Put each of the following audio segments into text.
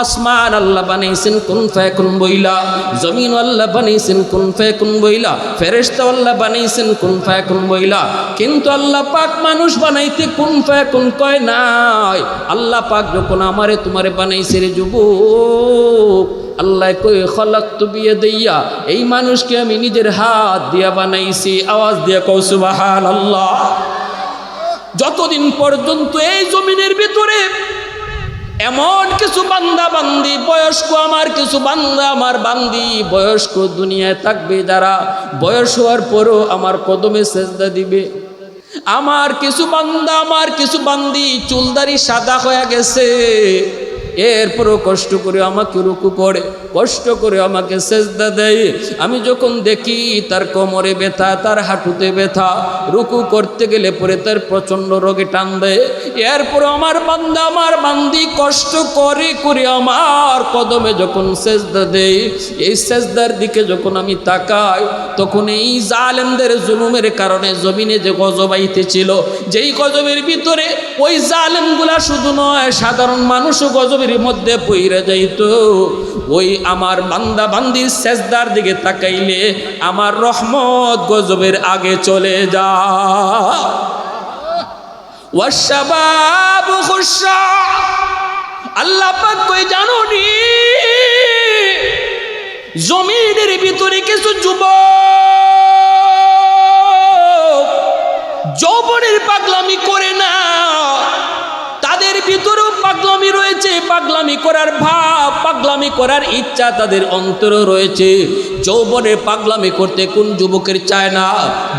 আসমান আল্লাহ বানাইছেন, কোন ফায়াকুন বইলা? জমিন আল্লাহ বানাইছেন, কোন ফায়াকুন বইলা? ফেরেশতা আল্লাহ বানাইছেন, কোন ফায়াকুন বইলা? কিন্তু আল্লাহ পাক মানুষ বানাইতে কোন ফায়াকুন কয় নাই। আল্লাহ পাক যখন আমারে তোমারে বানাইছে রে যুবক, আল্লাহ কই খলাক তু বিয়ে দিয়া এই মানুষকে আমি নিজের হাত দিয়া বানাইছি। আওয়াজ দিয়া কৌ সুবাহান আল্লাহ যতদিন পর্যন্ত এই জমিনের ভিতরে এমন কিছু বান্দা বান্দি, বয়স্ক আমার কিছু বান্দা আমার বান্দি, বয়স্ক দুনিয়ায় থাকবে যারা, বয়স হওয়ার পরও আমার কদমে সেজদা দিবে। আমার কিছু বান্দা, আমার কিছু বান্দি, চুলদারি সাদা হয়ে গেছে। এরপরও কষ্ট করে আমাকে রুকু করে। কষ্ট করে আমাকে সেজদা দেয়। আমি যখন দেখি তার কোমরে ব্যথা, তার হাঁটুতে ব্যথা, রুকু করতে গেলে পরে তার প্রচণ্ড রোগে টান দেয়। এরপর আমার বান্দা আমার বান্দি কষ্ট করে করে আমার কদমে যখন সেজদা দেয়, এই সেজদার দিকে যখন আমি তাকাই, তখন এই জালেমদের জুলুমের কারণে জমিনে যে গজব আইতেছিল, যেই গজবের ভিতরে ওই জালেমগুলা শুধু নয়, সাধারণ মানুষও গজবের মধ্যে পইরা যাইত। ওই আমার বান্দা বান্দির সেজদার দিকে তাকাইলে আমার রহমত গজবের আগে চলে যা। কই ভিতরে যুবক, যৌবনের পাগলামি করে না। তাদের ভিতরেও পাগলামি রয়েছে, পাগলামি করার ভাব, পাগলামি করার ইচ্ছা তাদের অন্তরে রয়েছে। যৌবনে পাগলামি করতে কোন যুবকের চায় না?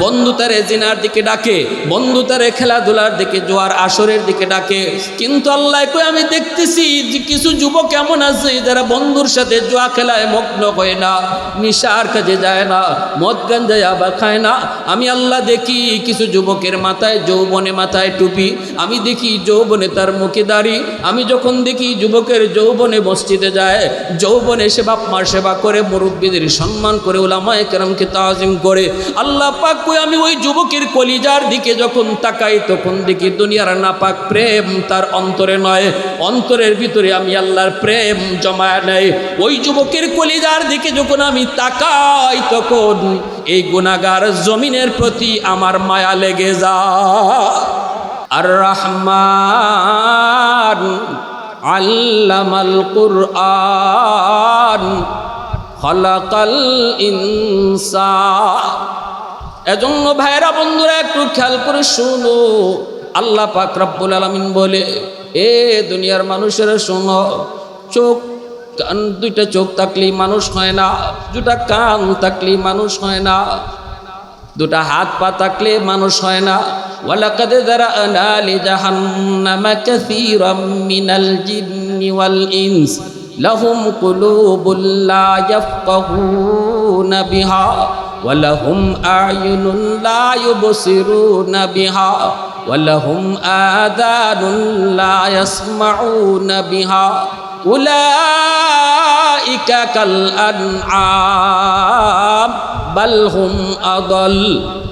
বন্ধু তারে জিনার দিকে ডাকে, বন্ধু তারে খেলাধুলার দিকে, জোয়ার আসরের দিকে ডাকে। কিন্তু আল্লাহ কই আমি দেখতেছি যে কিছু যুবক এমন আছে যারা বন্ধুর সাথে জোয়া খেলায় মগ্ন হয় না নিশার কাজে যায় না, মদ গাঞ্জায় আবার খায় না। আমি আল্লাহ দেখি কিছু যুবকের মাথায় যৌবনে মাথায় টুপি, আমি দেখি যৌবনে তার মুখে দাড়ি। আমি যখন দেখি যুবকের যৌবনে মসজিদে যায়, যৌবনে সে বাপ মার সেবা করে, মুরব্বীদের সম্মান করে ওলামায় কেরামকে তাজিম করে। আল্লাহ পাক কই, আমি ওই যুবকের কলিজার দিকে যখন তাকাই, তখন দেখি দুনিয়ার নাপাক প্রেম তার অন্তরে নয়। অন্তরের ভিতরে আমি আল্লাহর প্রেম জমায় নেয় ওই যুবকের কলিজার দিকে যখন আমি তাকাই, তখন এই গুণাগার জমিনের প্রতি আমার মায়া লেগে যায়। আর রহমান আল্লামাল কুরআন, খলাকাল ইনসা। এজন্য ভাইরা বন্ধুরা, একটু খেয়াল করে শুনো। আল্লাহ পাক রব্বুল আলামিন বলে, এ দুনিয়ার মানুষেরা শোনো, চোখ, কান, দুইটা চোখ থাকলেই মানুষ হয় না, দুটা কান থাকলেই মানুষ হয় না দুটা হাত পা থাকলে মানুষ হয় না। ওয়ালাকাদ যারানা লিজাহান্নামা কাসীরাম মিনাল জিন্নি ওয়াল ইনস। লাহুম কুলুবুল লা ইয়াফকাহুনা বিহা। ওয়ালাহুম আ'য়ুনুন লা ইউবসিরুনা বিহা। ওয়ালাহুম আযানুন লা ইয়াসমাউনা বিহা।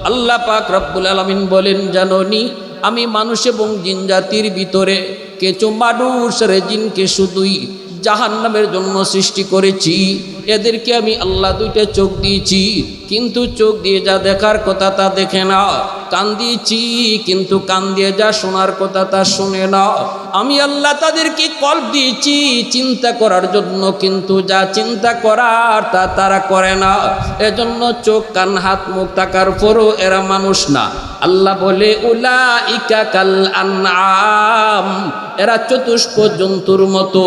আল্লাহ আলামিন বলেন, জাননি, আমি মানুষ এবং জিন জাতির ভিতরে কিছু মানুষের জিনকে শুধুই জাহান্নামের জন্য সৃষ্টি করেছি। এদেরকে আমি আল্লাহ দুইটা চোখ দিয়েছি, কিন্তু চোখ দিয়ে যা দেখার কথা তা দেখে না। কান দিয়েছি কিন্তু কান দিয়ে যা শোনার কথা তা শুনে না আমি আল্লাহ তাদেরকে কল্প দিয়েছি, চিন্তা করার জন্য, কিন্তু যা চিন্তা করার তা তারা করে না। এজন্য চোখ, কান, হাত, মুখ থাকার পরও এরা মানুষ না। আল্লাহ বলে উলা ইকা কাল আম এরা চতুষ্প জন্তুর মতো।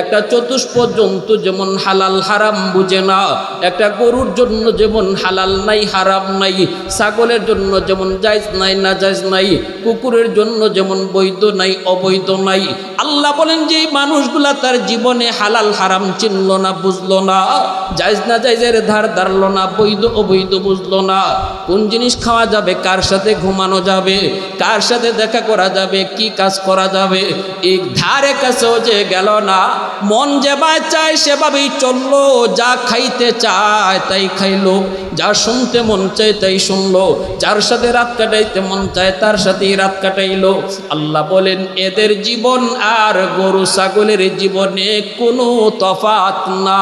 একটা চতুষ্প জন্তু যেমন হালাল হারাম বুঝে না। একটা গরুর জন্য যেমন হালাল নাই, হারাম নাই। ছাগলের জন্য যেমন জায়জ নাই, না জায়জ নাই, কুকুরের জন্য যেমন বৈধ নাই, অবৈধ নাই। আল্লাহ বলেন যে মানুষগুলা তার জীবনে হালাল, হারাম চিনল না, বুঝলো না। জায়জ না জায়জের ধার ধারলো না, বৈধ, অবৈধ বুঝলো না। কোন জিনিস খাওয়া যাবে, কার সাথে ঘুমানো যাবে, কার সাথে দেখা করা যাবে, কি কাজ করা যাবে, এই ধারে কাছেও যে গেল না। মন যেভাবে চায়, সেভাবেই চলল। যা খাইতে চায়, তাই খাইলো। যা শুনতে মন চায়, তাই শুনলো। যার সাথে রাত কাটাইতে মন চায় তার সাথেই রাত কাটাইলো আল্লাহ বলেন এদের জীবন আর গরু ছাগলের জীবনে কোনো তফাত না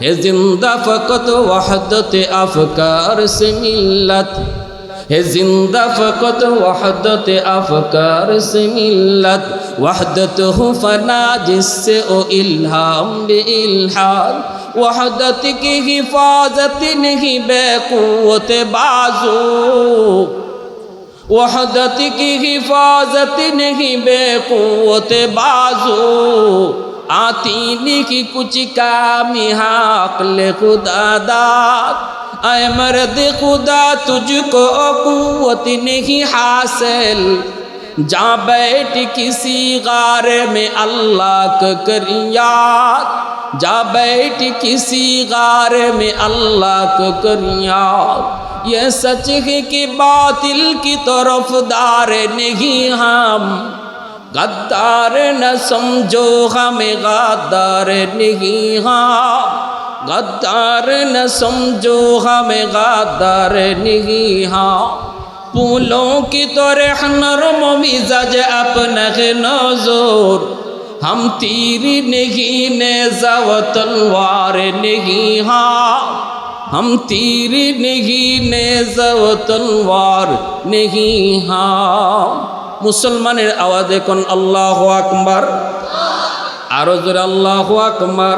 है जिंदा फकत वहदत अफकार से मिलत ہے زندہ فقط وحدت افکار سے ملت، وحدت ہو فنا، جس سے او الہام بے الہام وحدت کی حفاظت نہیں، بے قوت بازو۔ وحدت کی حفاظت نہیں، بے قوت بازو۔ آتی نہیں کچھ کام حاقل خدا داد۔ अय मर्द खुदा तुझको कुवत नहीं हासिल। जा बैठ किसी गार में अल्लाह का करियात। जा बैठ किसी गार में अल्लाह का करियात। ये सच है कि बातिल की तरफ़ दार नहीं हम। गद्दार न समझो हमें गद्दार नहीं हम। गद्दार न समझो हमें गद्दार नहीं हाँ फूलों की तो रहनरम मिजाज अपने नजोर हम तीर नहीं ने जव तलवार नहीं हाँ हम तीर नहीं ने जव तलवार नहीं हाँ মুসলমানের আওয়াজ এখন আল্লাহ আকবার আরও জোরে আল্লাহ আকবার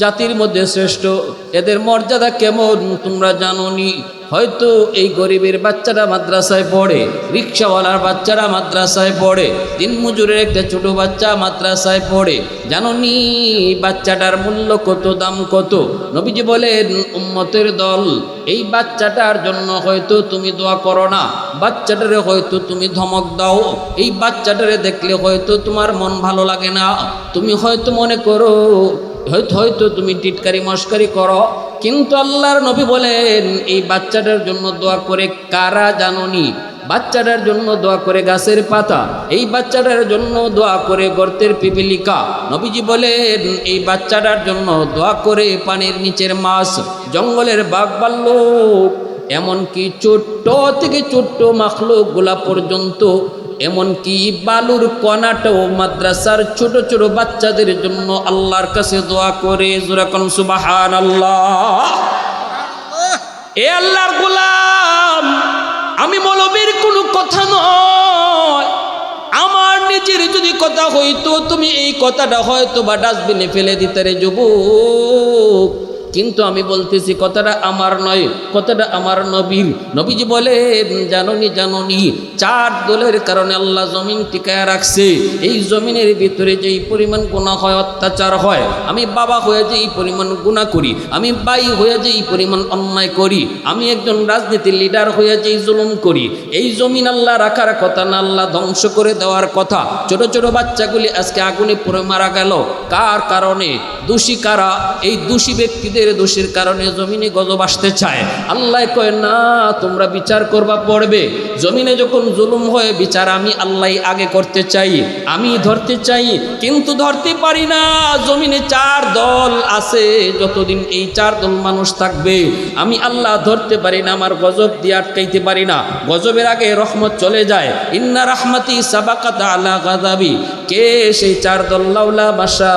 জাতির মধ্যে শ্রেষ্ঠ। এদের মর্যাদা কেমন তোমরা জানোনি? হয়তো এই গরিবের বাচ্চারা মাদ্রাসায় পড়ে, রিক্সাওয়ালার বাচ্চারা মাদ্রাসায় পড়ে দিন মজুরের একটা ছোট বাচ্চা মাদ্রাসায় পড়ে। জানোনি বাচ্চাটার মূল্য কত, দাম কত? নবীজি বলেন, উম্মতের দল, এই বাচ্চাটার জন্য হয়তো তুমি দোয়া করো না, বাচ্চাটারে হয়তো তুমি ধমক দাও। এই বাচ্চাটারে দেখলে হয়তো তোমার মন ভালো লাগে না। তুমি হয়তো মনে করো হয়তো হয়তো তুমি টিটকারি মস্কারি করো, কিন্তু আল্লাহর নবী বলেন, এই বাচ্চাটার জন্য দোয়া করে কারা জাননি? বাচ্চাটার জন্য দোয়া করে গাছের পাতা, এই বাচ্চাটার জন্য দোয়া করে গর্তের পিপিলিকা। নবীজি বলেন, এই বাচ্চাটার জন্য দোয়া করে পানির নিচের মাছ, জঙ্গলের বাঘ বাল্লুক এমনকি ছোট্ট থেকে ছোট্ট মাখলুকগুলা পর্যন্ত এমনকি বালুর কণাটাও মাদ্রাসার ছোট ছোট বাচ্চাদের জন্য আল্লাহর কাছে দোয়া করে জোরাকন সুবাহান আল্লাহ এ আল্লাহর গোলাম, আমি মৌলবীর কোনো কথা নয়। আমার নিজের যদি কথা হইতো, তুমি এই কথাটা হয়তো বা ডাস্টবিনে ফেলে দিতে রে যুবক। কিন্তু আমি বলতেছি, কথাটা আমার নয়, কথাটা আমার নবীর। নবীজি বলেন, জাননি জাননি, চার দলের কারণে আল্লাহ জমিন টিকায় রাখছে। এই জমিনের ভিতরে যেই পরিমাণ গুণা হয়, অত্যাচার হয়, আমি বাবা হয়ে যে এই পরিমাণ গুণা করি, আমি বাই হয়ে যে এই পরিমাণ অন্যায় করি, আমি একজন রাজনীতির লিডার হয়ে যে জুলুম করি, এই জমিন আল্লাহ রাখার কথা না আল্লাহ ধ্বংস করে দেওয়ার কথা। ছোট ছোট বাচ্চাগুলি আজকে আগুনে পড়ে মারা গেল। কার কারণে? দোষী কারা? এই দোষী ব্যক্তিদের দোষীর কারণে জমিনে গজব আসতে চায়। আল্লাহ কয়, না, তোমরা বিচার করবা, পড়বে। জমিনে যখন জুলুম হয়ে, বিচার আমি আল্লাহ আগে করতে চাই। আমি ধরতে চাই, কিন্তু ধরতে পারি না। জমিনে চার দল আছে, যতদিন এই চার দল মানুষ থাকবে, আমি আল্লাহ ধরতে পারি না, আমার গজব দিয়ে আটকাইতে পারি না। গজবের আগে রহমত চলে যায়। ইন্না রাহমাতি সাবাকাত আলা গাজাবি কে সেই চার দল? লাউলা মাসা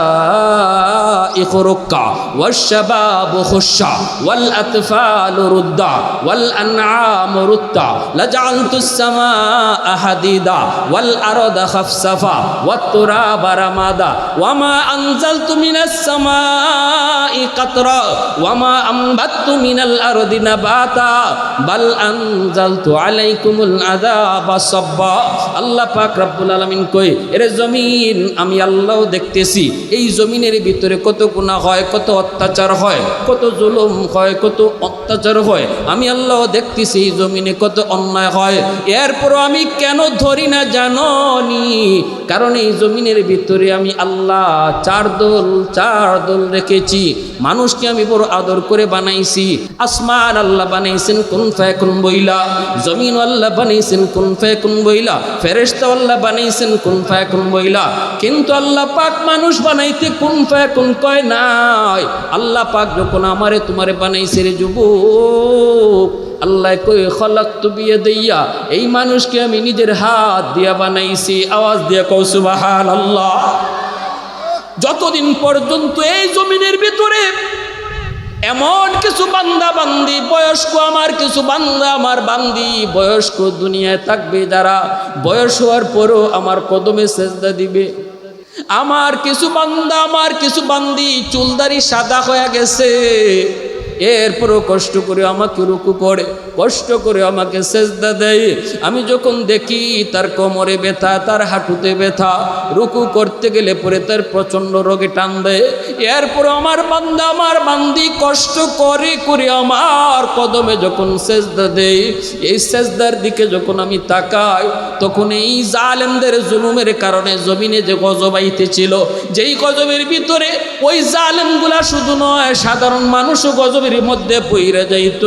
ইখরুক্কা ওয়াশাবা والدواب خشا والأطفال ردا والأنعام ردا لجعلت السماء حديدا والأرض خفصفا والتراب رمادا وما أنزلت من السماء قطرا وما أنبت من الأرض نباتا بل أنزلت عليكم العذاب صبا আল্লাহ পাক রব্বুল আলামিন কই এর জমিন আমি আল্লাহ দেখতেছি এই জমিনের ভিতরে কত গুনাহ হয় কত অত্যাচার হয় কত জুলুম হয়, কত অত্যাচার হয়। আমি আল্লাহ দেখতেছি জমিনে কত অন্যায় হয়। এরপরও আমি কেন ধরি না জাননি? কারণ এই জমিনের ভিতরে আমি আল্লাহ চার দোল চার দোল রেখেছি। মানুষকে আমি বড় আদর করে বানাইছি। আসমান আল্লাহ বানাইছেন, কোন ফ্যাকুন বইলা। জমিন আল্লাহ বানাইছেন, কোন ফ্যাকুন বইলা। ফেরেস্তা আল্লাহ বানাইছেন, কোন ফ্যাকুন বইলা। কিন্তু আল্লাহ পাক মানুষ বানাইতে কোন ফ্যাকুন কয় নাই। আল্লাহ পাক যখন আমারে তোমারে বানাইছে রে যুবক, আল্লাহ কই খলাক তু বিয়ে দইয়া এই মানুষকে আমি নিজের হাত দিয়া বানাইছি। আওয়াজ দিয়া কৌ সুবাহান আল্লাহ যতদিন পর্যন্ত এই জমিনের ভিতরে এমন কিছু বান্দা বান্দি, বয়স্ক আমার, কিছু বান্দা আমার বান্দি, বয়স্ক দুনিয়ায় থাকবে যারা, বয়স হওয়ার পরও আমার কদমে সেজদা দিবে। আমার কিছু বান্দা আমার কিছু বান্দি চুলদারি সাদা হয়ে গেছে। এরপরও কষ্ট করে আমাকে রুকু করে, কষ্ট করে আমাকে সেজদা দেয়। আমি যখন দেখি তার কোমরে ব্যথা, তার হাঁটুতে ব্যথা, রুকু করতে গেলে পরে তার প্রচণ্ড রোগে টান দেয়। এরপর আমার বান্দা আমার বান্দি কষ্ট করে করে আমার কদমে যখন সেজদা দেয়, এই সেজদার দিকে যখন আমি তাকাই, তখন এই জালেমদের জুলুমের কারণে জমিনে যে গজব আইতেছিল, যেই গজবের ভিতরে ওই জালেমগুলা শুধু নয়, সাধারণ মানুষও গজবের মধ্যে পইরা যাইত।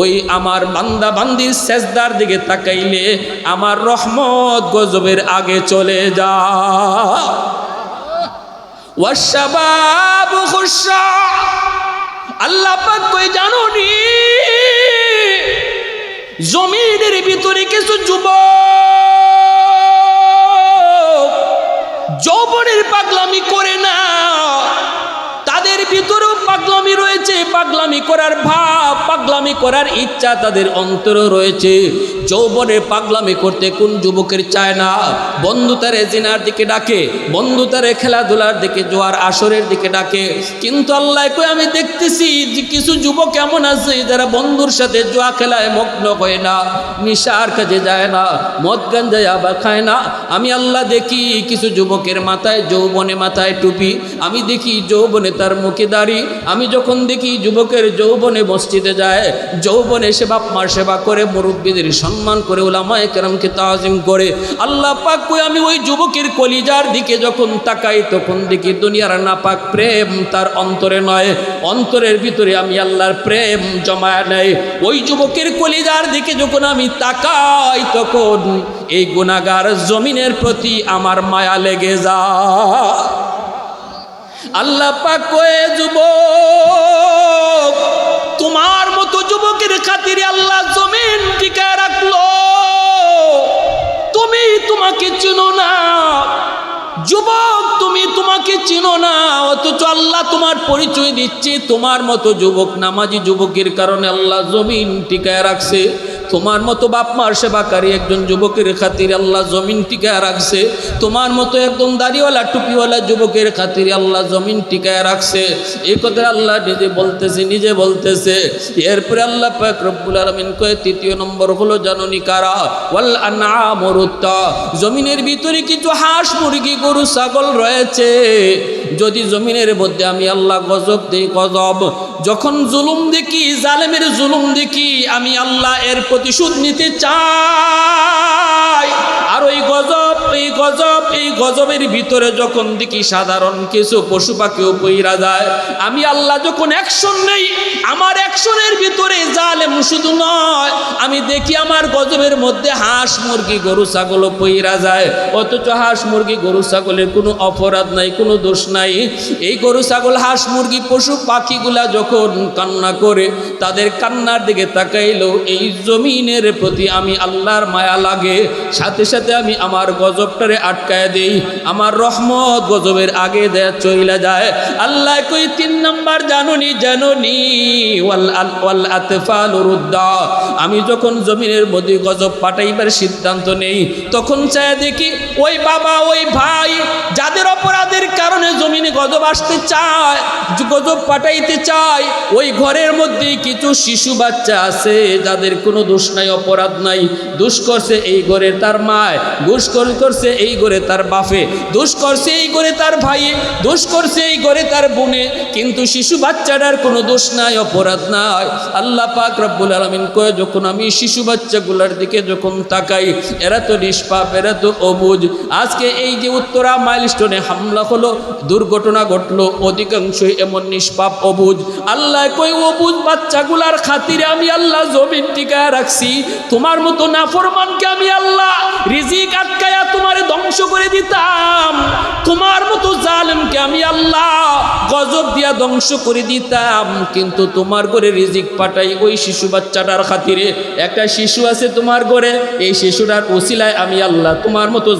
ওই আমার বান্দা বান্দির সেজদার দিকে তাকাইলে আমার রহমত গজবের আগে চলে যা। ওয়াশাবাবু খুশা। আল্লাহ পাক কই জানো নি জমিনের ভিতরে কিছু যুবক যৌবনের পাগলামি করে না। তাদের ভিতরেও পাগলামি রয়েছে, পাগলামি করার ভাব, পাগলামি করার ইচ্ছা তাদের অন্তরও রয়েছে। যৌবনের পাগলামি করতে কোন যুবকের চায় না? বন্ধু তারে জিনার দিকে ডাকে, বন্ধু তারে খেলাধুলার দিকে, জোয়ার আসরের দিকে ডাকে। কিন্তু আল্লাহ কই, আমি দেখতেছি যে কিছু যুবক এমন আছে যারা বন্ধুর সাথে জোয়া খেলায় মগ্ন হয় না, নিশার কাজে যায় না, মদ গাঞ্জায় আবার খায় না। আমি আল্লাহ দেখি কিছু যুবকের মাথায়, যৌবনে মাথায় টুপি, আমি দেখি যৌবনে তার মুখে দাড়ি, আমি যখন দেখি যুবকের যৌবনে মসজিদে যায়, যৌবনে সে বাপ মার সেবা করে, মুরব্বীদের সম্মান করে ওলামায় কেরামকে তাজিম করে, আল্লাহ পাক আমি ওই যুবকের কলিজার দিকে যখন তাকাই, তখন দেখি দুনিয়ার নাপাক প্রেম তার অন্তরে নয়, অন্তরের ভিতরে আমি আল্লাহর প্রেম জমায় নেয় ওই যুবকের কলিজার দিকে যখন আমি তাকাই, তখন এই গুণাগার জমিনের প্রতি আমার মায়া লেগে যায়। আল্লাহ পাক কয়ে, যুবক, তোমার মতো যুবকের খাতিরে আল্লাহ জমিন টিকায় রাখল। তুমি তোমাকে চিনো না। যুবক, তুমি তোমাকে চিনো না। অথচ আল্লাহ তোমার পরিচয় দিচ্ছে। তোমার মতো যুবক, নামাজি যুবকের কারণে আল্লাহ জমিন টিকায় রাখছে। তোমার মতো বাপ মার সেবাকারী একজন যুবকের খাতিরে আল্লাহ জমিন টিকায় রাখছে। তোমার মতো একদম দাড়িওয়ালা, টুপিওয়ালা যুবকের খাতিরে আল্লাহ জমিন টিকায় রাখছে। এই কথা আল্লাহ নিজে বলতেছে নিজে বলতেছে। এরপরে আল্লাহ পাক রব্বুল আলমিন কয়ে, তৃতীয় নম্বর হলো, জাননি কারা? ওয়াল আনামরুত্তা জমিনের ভিতরে কিছু হাঁস, মুরগি, গরু, ছাগল রয়েছে। যদি জমিনের মধ্যে আমি আল্লাহ গজব দিই, গজব। যখন জুলুম দেখি জালেমের জুলুম দেখি আমি আল্লাহ এর প্রতিশোধ নিতে চাই। আর ওই গজব, এই গজব, এই গজবের ভিতরে যখন দেখি সাধারণ কিছু পশু পাখিও পইরা যায়, আমি আল্লাহ যখন অ্যাকশন নেই, আমার অ্যাকশনের ভিতরে জালেম শুধু নয়, আমি দেখি আমার গজবের মধ্যে হাঁস মুরগি, গরু, ছাগলও পইরা যায়, অথচ হাঁস মুরগি, গরু, ছাগলের কোনো অপরাধ নাই, কোনো দোষ নাই। এই গরু, ছাগল, হাঁস মুরগি, পশু পাখিগুলা যখন কান্না করে, তাদের কান্নার দিকে তাকাইলো এই জমিনের প্রতি আমি আল্লাহর মায়া লাগে। সাথে সাথে আমি আমার গজবটারে আটকায় দেই। আমার রহমত গজবের আগে দেয়া চইলা যায়। আল্লাহ কই, তিন নাম্বার জানুনি জানুনি, ওয়াল আতফাল রুদ্দা। আমি যখন জমিনের মধ্যে গজব পাঠাইবার সিদ্ধান্ত নেই, তখন চায় দেখি, ওই বাবা, ওই ভাই, যাদের অপরাধের কারণে জমিনে গজব আসতে চায়, গজব পাঠাইতে চায়, ওই ঘরের মধ্যে কিছু শিশু বাচ্চা আছে, যাদের কোনো দোষ নাই, অপরাধ নাই। দোষ করছে এই ঘরে তার মায় দোষ কর- করছে এই ঘরে তার বাপে। দোষ করছে এই ঘরে তার ভাইয়ে। দোষ করছে এই ঘরে তার বোনে। কিন্তু শিশু বাচ্চাটার কোনো দোষ নাই, অপরাধ নাই। আল্লাহ পাক রব্বুল আলমিন কয়ে, যখন আমি শিশু বাচ্চাগুলোর দিকে যখন তাকাই, এরা তো নিষ্পাপ, এরা তো অবুজ। আজকে এই যে উত্তরা মাইলস্টোনে হামলা হলো, দুর্ঘটনা ঘটলো, অধিকাংশই এমন নিষ্পাপ, অবুজ। আল্লাহ কই অবুজ বাচ্চাগুলার খাতিরে আমি আল্লাহ জমিন টিকায় রাখছি। তোমার মতো নাফরমানকে আমি আল্লাহ রিজিক আটকায়া তোমার ধ্বংস করে দিতাম। তোমার মতো জালেমকে আমি আল্লাহ গজব দিয়া ধ্বংস করে দিতাম। কিন্তু তোমার রিজিক পাঠাই ওই শিশু বাচ্চাটার খাতিরে। একটা শিশু আছে তোমার এই শিশুটার ওসিলায় আমি আল্লাহ তোমার মতো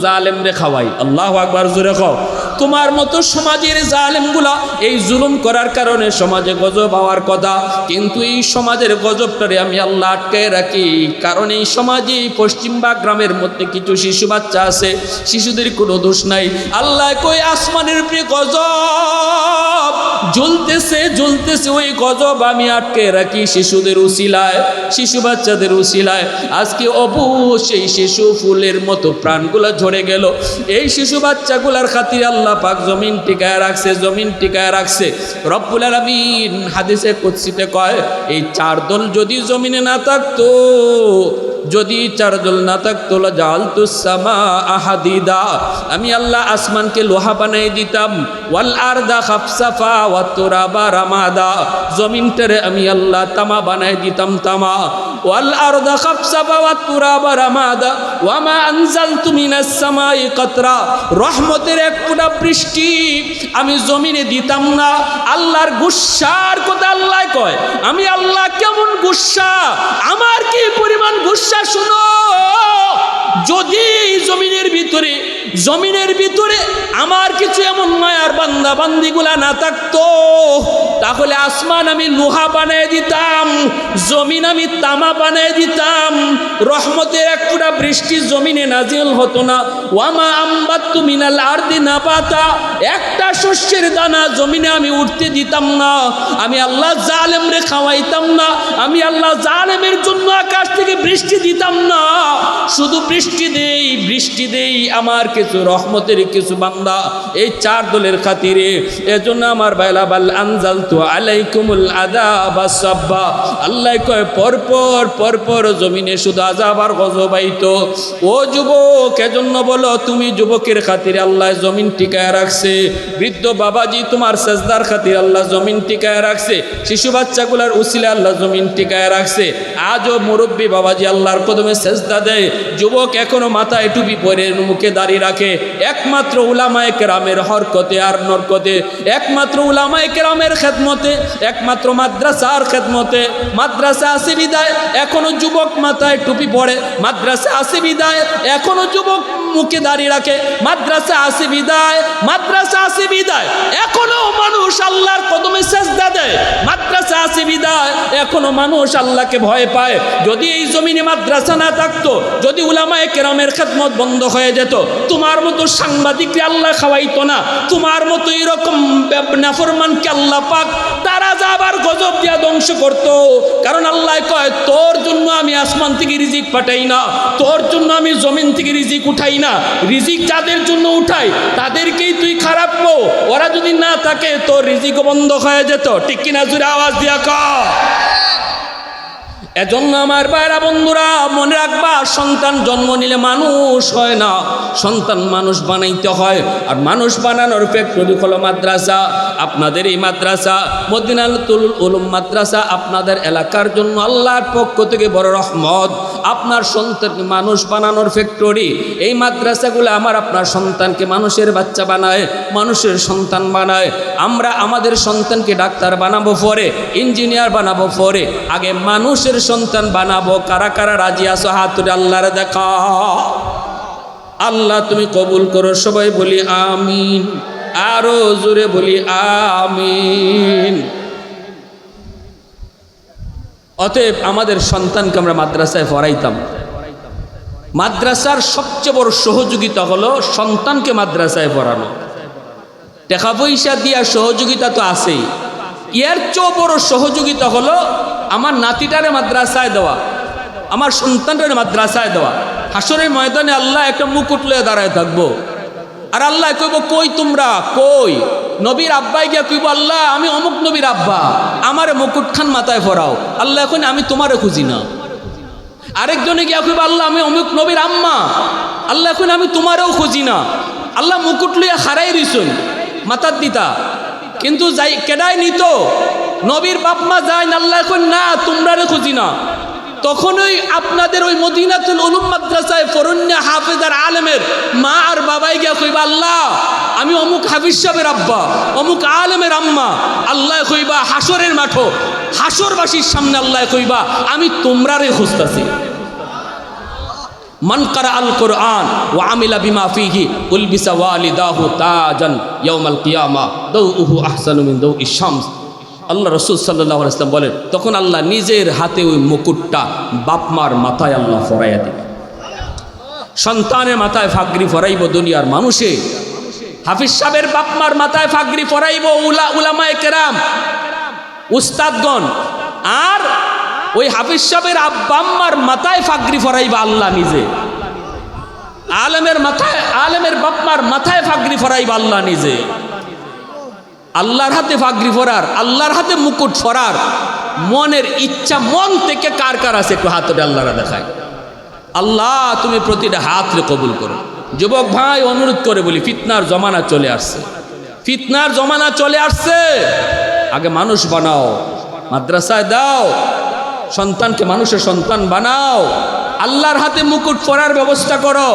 খাওয়াই। আল্লাহ আকবার, জোরে খাও তোমার মতো সমাজের জালেমগুলা এই জুলুম করার কারণে সমাজে গজব হওয়ার কথা। কিন্তু এই সমাজের গজবটারে আমি আল্লাহ আটকায় রাখি। কারণ এই সমাজে এই পশ্চিম গ্রামের মধ্যে কিছু শিশু বাচ্চা আছে, শিশুদের কোনো দোষ নাই। আল্লাহ কই আসমানের প্রিয় গজব, জ্বলতেছে জ্বলতেছে ওই গজব আমি আটকে রাখি শিশুদের উশিলায় শিশু বাচ্চাদের উশিলায় আজকে অবশ্যই শিশু ফুলের মতো প্রাণগুলো ঝরে গেল। এই শিশু বাচ্চাগুলার খাতিরে আল্লাহ পাক জমিন টিকায় রাখছে, জমিন টিকায় রাখছে। রব্বুল আলমিন হাদিসে কুৎসিতে কয়, এই চার দল যদি জমিনে না থাকতো যদি চার দল না থাকতো জালতু সামা আহাদিদা। আমি আল্লাহ আসমানকে লোহা বানাই দিতাম। ওয়াল আরদা খাফসাফা ওয়া তুরাবা রামাদা। জমিনটারে আমি আল্লাহ তামা বানাই দিতাম তামা। ওয়াল আরদা খাফসাফা ওয়া তুরাবা রামাদা। ওয়া মা আনজালতু মিনাস সামাই কাতরা। রহমতের এক ফোঁটা বৃষ্টি আমি জমিনে দিতাম না। আল্লাহর গুসার কথা আল্লাহ কয়। আমি আল্লাহ কেমন গুসা? আমার কি পরিমাণ গুসা? শুনো। যদি জমিনের ভিতরে জমিনের ভিতরে আমার কিছু এমন মায়ার বান্দা বান্দিগুলা না থাকতো। তাহলে আসমান আমি লোহা বানিয়ে দিতাম, জমিন আমি তামা বানিয়ে দিতাম, রহমতের এক পুরা বৃষ্টি জমিনে নাজিল হতো না। ওয়ামা আম্বাত্তু মিনাল আরদি না পাতা একটা শস্যের দানা জমিনে আমি উঠতে দিতাম না। আমি আল্লাহ জালেম রে খাওয়াইতাম না। আমি আল্লাহ জালেমের জন্য আকাশ থেকে বৃষ্টি দিতাম না। শুধু বৃষ্টি দেই বৃষ্টি দেই, আমার কিছু রহমতের কিছু বান্দা এই চার দলের খাতিরে। এজন্য আমার বাইলা বাল আনজাল তো আলাইকুমুল আদা বা সাব্বা। আল্লাহ কয় পরপর পরপর জমিনে শুধু আজাব আর গজবাইতো ও যুবক, এজন্য বলো, তুমি যুবকের খাতিরে আল্লাহ জমিন টিকায় রাখছে। বৃদ্ধ বাবাজি, তোমার সেজদার খাতির আল্লাহ জমিন টিকায় রাখছে। শিশু বাচ্চাগুলার উসিলে আল্লাহ জমিন টিকায় রাখছে। আজও মুরব্বী বাবাজি আল্লাহর কদমে সেজদা দেয়। যুবক এখনও মাথায় টুপি পরে, মুখে দাঁড়িয়ে রাখে। একমাত্র উলামায় কেরামের হরকতে আর নরকতে, একমাত্র উলামায় কেরামের খেদমতে, একমাত্র মাদ্রাসার খেদমতে। মাদ্রাসা আছে বিদায়, এখনও যুবক মাথায় টুপি পরে মাদ্রাসা আছে বিদায়, এখনও যুবক মুখে দাঁড়িয়ে রাখে। মাদ্রাসা আছে বিদায়, মাদ্রাসা আছে বিদায়, এখনও মানুষ আল্লাহর কদমে সেজদা দেয়। মাদ্রাসা আছে বিদায়, এখনও মানুষ আল্লাহকে ভয় পায়। যদি এই জমিনে মাদ্রাসা না থাকতো, যদি উলামায়ে কেরামের খেদমত বন্ধ হয়ে যেত তোমার মতো সাংবাদিককে আল্লাহ খাওয়াইতো না। তোমার মতো এরকম নাফরমানকে আল্লাহ পাক তারা যা আবার গজব দিয়া ধ্বংস করত। কারণ আল্লাহ কয়, তোর জন্য আমি আসমান থেকে রিজিক পাঠাই না। তোর জন্য আমি জমিন থেকে রিজিক উঠাই না। রিজিক যাদের জন্য উঠাই, তাদেরকেই তুই খারাপ পো ওরা যদি না থাকে, তোর রিজিক বন্ধ হয়ে যেত। কিনা জুড়ে আওয়াজ দিয়া ক এজন্য আমার বাইরা বন্ধুরা, মনে রাখবা, সন্তান জন্ম নিলে মানুষ হয় না। সন্তান মানুষ বানাইতে হয়, আর মানুষ বানানোর ফ্যাক্টরি হলো মাদ্রাসা। আপনাদের এই মাদ্রাসা মদিনাল তুল উলুম মাদ্রাসা, আপনাদের এলাকার জন্য আল্লাহর পক্ষ থেকে বড় রহমত। আপনার সন্তান মানুষ বানানোর ফ্যাক্টরি, এই মাদ্রাসাগুলো আমার আপনার সন্তানকে মানুষের বাচ্চা বানায়, মানুষের সন্তান বানায়। আমরা আমাদের সন্তানকে ডাক্তার বানাবো পরে, ইঞ্জিনিয়ার বানাবো পরে, আগে মানুষের সন্তান বানাবো? কারা কারা রাজি আসো হাত তুলে আল্লাহরে দেখা আল্লাহ তুমি কবুল করো, সবাই বলি আমিন। আরও জোরে বলি আমিন। অতএব আমাদের সন্তানকে আমরা মাদ্রাসায় পড়াইতাম। মাদ্রাসার সবচেয়ে বড় সহযোগিতা হলো সন্তানকে মাদ্রাসায় পড়ানো। টাকা পয়সা দিয়া সহযোগিতা তো আছেই। এর চেয়েও বড় সহযোগিতা হলো আমার নাতিটারে মাদ্রাসায় দেওয়া, আমার সন্তানটারে মাদ্রাসায় দেওয়া। হাসরের ময়দানে আল্লাহ একটা মুকুট লয়ে দাঁড়ায় থাকব। আর আল্লাহ কইব, কই তোমরা? কই? নবীর আব্বাই গিয়া কইব, আল্লাহ, আমি অমুক নবীর আব্বা। আমারে মুকুট খান মাথায় ফরাও আল্লাহ এখন আমি তোমারে খুঁজি না। আরেকজনে গিয়া কইব, আল্লাহ, আমি অমুক নবীর আম্মা। আল্লাহ এখন আমি তোমারেও খুঁজি না। আল্লাহ মুকুট লইয়া হারাই রইছই মাতার দিতা। কিন্তু যাই, কেডাই নিত? নবীর বাপ মা যায় আল্লাহ এখন না তোমরা রে খুঁজি না। তখনই আপনাদের ওই মদিনাতুল উলুম মাদ্রাসায় ফরন্যা হাফেজার আলেমের মা আর বাবাই গিয়া কইবা, আল্লাহ, আমি অমুক হাফিজ সাহেবের আব্বা, অমুক আলেমের আম্মা। আল্লাহ কইবা হাসরের মাঠো হাসরবাসীর সামনে আল্লাহ কইবা, আমি তোমরারে খুঁজতাছি। মান কারা আল কোরআন ও আমিলা বিমা ফিহি উলবিসা ওয়ালিদাহু তাজান ইয়াউমাল কিয়ামা দাউহু আহসানু মিন দাউই শামস। আল্লাহ রসুল সাল্লাহ ইসলাম বলেন, তখন আল্লাহ নিজের হাতে ওই মুকুটটা বাপমার মাথায় আল্লাহ ফরাইয়া দেবে। সন্তানের মাথায় ফাগরি ফরাইব দুনিয়ার মানুষে। হাফিজ সাহেবের বাপমার মাথায় ফাগরি ফরাইব উলা উলামায়ে কেরাম। উস্তাদগণ, আর ওই হাফিজ সাহেবের আব্বাম্মার মাথায় ফাগরি ফরাইবা আল্লাহ নিজে। আলেমের মাথায়, আলেমের বাপমার মাথায় ফাগরি ফরাইবা আল্লাহ নিজে। আল্লাহর হাতে ফাগরি ফরার, আল্লাহর হাতে মুকুট ফরার। মনের ইচ্ছা, মন থেকে কার কার আছে একটু হাত আল্লাহরা দেখায়। আল্লাহ, তুমি প্রতিটা হাত রে কবুল করো। যুবক ভাই, অনুরোধ করে বলি, ফিতনার জমানা চলে আসছে। ফিতনার জমানা চলে আসছে। আগে মানুষ বানাও, মাদ্রাসায় দাও সন্তানকে মানুষের সন্তান বানাও। আল্লাহর হাতে মুকুট পরার ব্যবস্থা করো।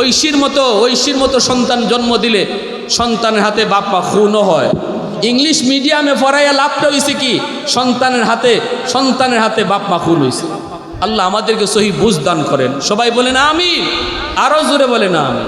ঐশীর মতো ঐশীর মতো সন্তান জন্ম দিলে সন্তানের হাতে বাপ খুনও হয়। ইংলিশ মিডিয়ামে পড়াইয়া লাভটা হয়েছে কি? সন্তানের হাতে সন্তানের হাতে বাপ মা খুন হয়েছে আল্লাহ আমাদেরকে সহি বুঝ দান করেন। সবাই বলেন আমি আরও জোরে বলে না আমি